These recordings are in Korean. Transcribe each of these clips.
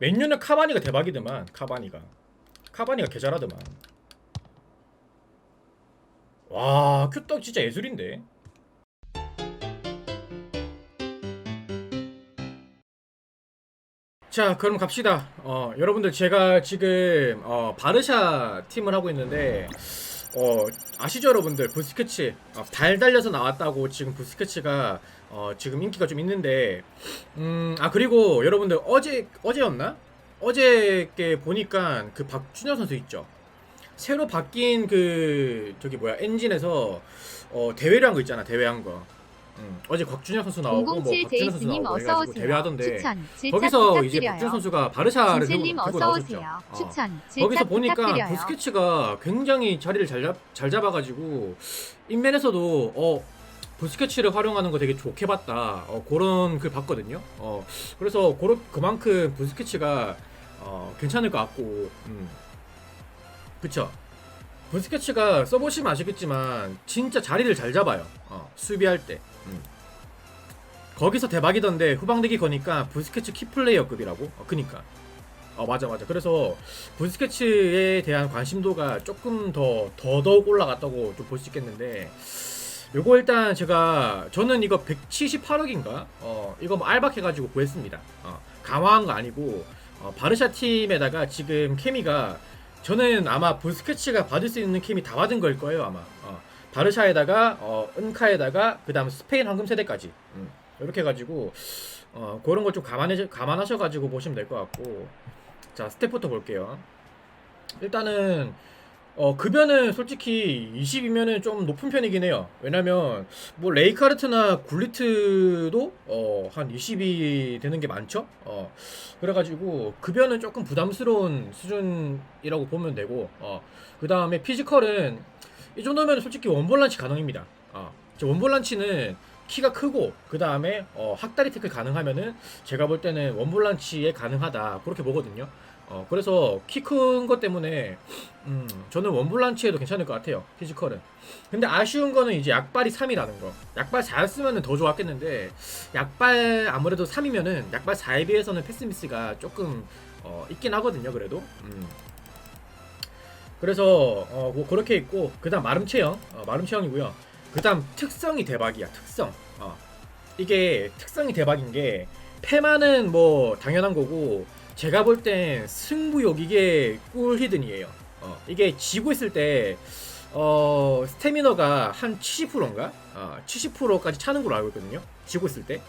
몇 년에 카바니가 대박이더만 카바니가. 카바니가 개 잘하더만. 와 큐떡 진짜 예술인데. 자 그럼 갑시다. 어 여러분들 제가 지금 어 바르샤 팀을 하고 있는데 어 아시죠 여러분들? 부스케츠. 어, 달 달려서 나왔다고 지금 부스케츠가 어 지금 인기가 좀 있는데. 음아 그리고 여러분들 어제 어제였나? 어제께 보니까 그 박준현 선수 있죠? 새로 바뀐 그 저기 뭐야 엔진에서 어 대회를 한 거 있잖아 대회 한 거 음, 어제 곽준현 선수 나오고 뭐 007 박준현 선수 제이스님 나오고 어서 해가지고 오세요. 대회하던데 추천 질차 거기서 이제 부탁드려요. 박준현 선수가 바르샤를 들고, 진실님 들고 어서 나오셨죠 오세요. 어. 추천 거기서 보니까 부탁드려요. 부스케츠가 굉장히 자리를 잘, 잡, 잘 잡아가지고 인맨에서도 어 부스케츠를 활용하는 거 되게 좋게 봤다 어, 그런 글 봤거든요 어 그래서 그러, 그만큼 부스케츠가 어, 괜찮을 것 같고 음. 그쵸 부스케츠가 써보시면 아시겠지만 진짜 자리를 잘 잡아요 어, 수비할 때 음. 거기서 대박이던데 후방대기 거니까 부스케츠 키플레이어급이라고? 어, 그니까. 어 맞아 맞아. 그래서 부스케츠에 대한 관심도가 조금 더 더더욱 올라갔다고 좀 볼 수 있겠는데 요거 일단 제가 저는 이거 178억인가? 어 이거 뭐 알박해가지고 구했습니다. 어 강화한 거 아니고 어, 바르샤 팀에다가 지금 케미가 저는 아마 부스케츠가 받을 수 있는 케미 다 받은 걸 거예요 아마. 어, 바르샤에다가 어, 은카에다가 그 다음 스페인 황금 세대까지. 음, 이렇게 해가지고 어, 그런 거좀 감안해 감안하셔가지고 보시면 될 것 같고. 자 스텝부터 볼게요. 일단은 어 급여는 솔직히 20이면은 좀 높은 편이긴 해요. 왜냐면 뭐 레이카르트나 굴리트도 어 한 20이 되는 게 많죠? 어. 그래가지고 급여는 조금 부담스러운 수준이라고 보면 되고 어 그 다음에 피지컬은 이 정도면 솔직히 원볼란치 가능입니다 어 원볼란치는 키가 크고 그 다음에 어, 학다리 태클 가능하면은 제가 볼 때는 원볼란치에 가능하다 그렇게 보거든요. 어, 그래서 키 큰 것 때문에 음, 저는 원볼란치에도 괜찮을 것 같아요. 피지컬은. 근데 아쉬운 거는 이제 약발이 3이라는 거. 약발 4였으면 더 좋았겠는데 약발 아무래도 3이면은 약발 4에 비해서는 패스미스가 조금 어, 있긴 하거든요. 그래도. 음. 그래서 어, 뭐 그렇게 있고 그다음 마름 체형, 어, 마름 체형이고요. 그다음 특성이 대박이야. 특성. 어. 이게 특성이 대박인 게 패만은 뭐 당연한 거고 제가 볼 땐 승부욕 이게 꿀 히든이에요. 어. 이게 지고 있을 때 어, 스태미너가 한 70%인가? 어, 70%까지 차는 걸로 알고 있거든요. 지고 있을 때.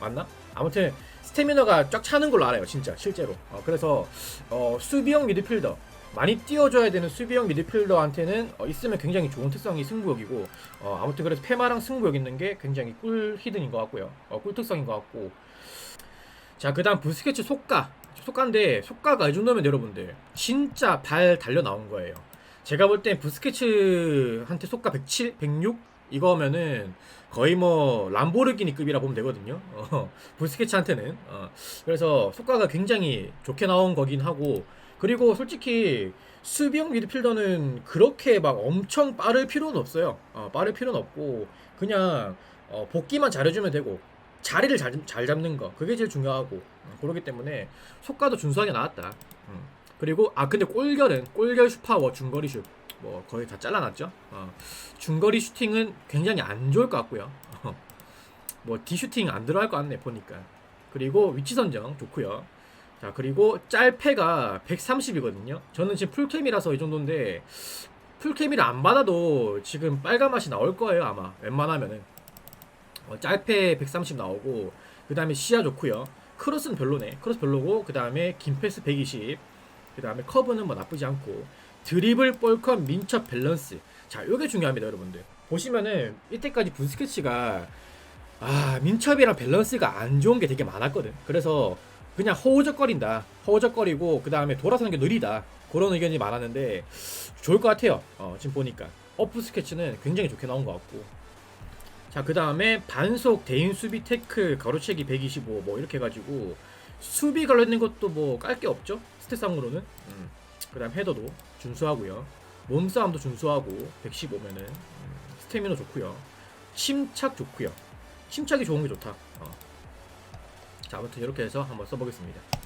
맞나? 아무튼 스태미너가 쫙 차는 걸로 알아요. 진짜 실제로. 어, 그래서 어, 수비형 미드필더 많이 띄워줘야 되는 수비형 미드필더한테는 어, 있으면 굉장히 좋은 특성이 승부욕이고 어, 아무튼 그래서 페마랑 승부욕 있는 게 굉장히 꿀 히든인 것 같고요. 어, 꿀 특성인 것 같고 자 그다음 부스케츠 속가 속가인데 속가가 이 정도면 여러분들 진짜 발 달려 나온 거예요. 제가 볼 땐 부스케츠한테 속가 107, 106 이거면은 거의 뭐 람보르기니 급이라 보면 되거든요. 어, 부스케츠한테는 어, 그래서 속가가 굉장히 좋게 나온 거긴 하고 그리고 솔직히 수비형 미드필더는 그렇게 막 엄청 빠를 필요는 없어요. 어, 빠를 필요는 없고 그냥 어, 복귀만 잘해주면 되고 자리를 잘, 잘 잡는 거 그게 제일 중요하고 어, 그렇기 때문에 속가도 준수하게 나왔다. 음. 그리고 아 근데 골결은 골결 슈파워 중거리 슛 뭐 거의 다 잘라놨죠. 어, 중거리 슈팅은 굉장히 안 좋을 것 같고요. 뭐 디슈팅 안 들어갈 것 같네 보니까. 그리고 위치 선정 좋고요. 자 그리고 짤패가 130이거든요. 저는 지금 풀캠이라서 이 정도인데 풀캠이를 안 받아도 지금 빨간 맛이 나올 거예요 아마 웬만하면은 어, 짤패 130 나오고 그 다음에 시야 좋고요. 크로스는 별로네. 크로스 별로고 그 다음에 긴 패스 120. 그 다음에 커브는 뭐 나쁘지 않고 드리블, 볼컨, 민첩, 밸런스. 자, 요게 중요합니다, 여러분들. 보시면은 이때까지 부스케츠가 아 민첩이랑 밸런스가 안 좋은 게 되게 많았거든. 그래서 그냥 허우적거린다. 허우적거리고 그 다음에 돌아서는 게 느리다. 그런 의견이 많았는데 좋을 것 같아요. 어, 지금 보니까 어프 스케치는 굉장히 좋게 나온 것 같고. 자, 그 다음에 반속 대인 수비 태클 가로채기 125 뭐 이렇게 해가지고 수비 걸려있는 것도 뭐 깔 게 없죠. 스탯상으로는. 음. 그 다음 헤더도 준수하고요. 몸싸움도 준수하고 115면은 음, 스태미너 좋고요. 침착 좋고요. 침착이 좋은 게 좋다. 어. 자 아무튼 이렇게 해서 한번 써보겠습니다.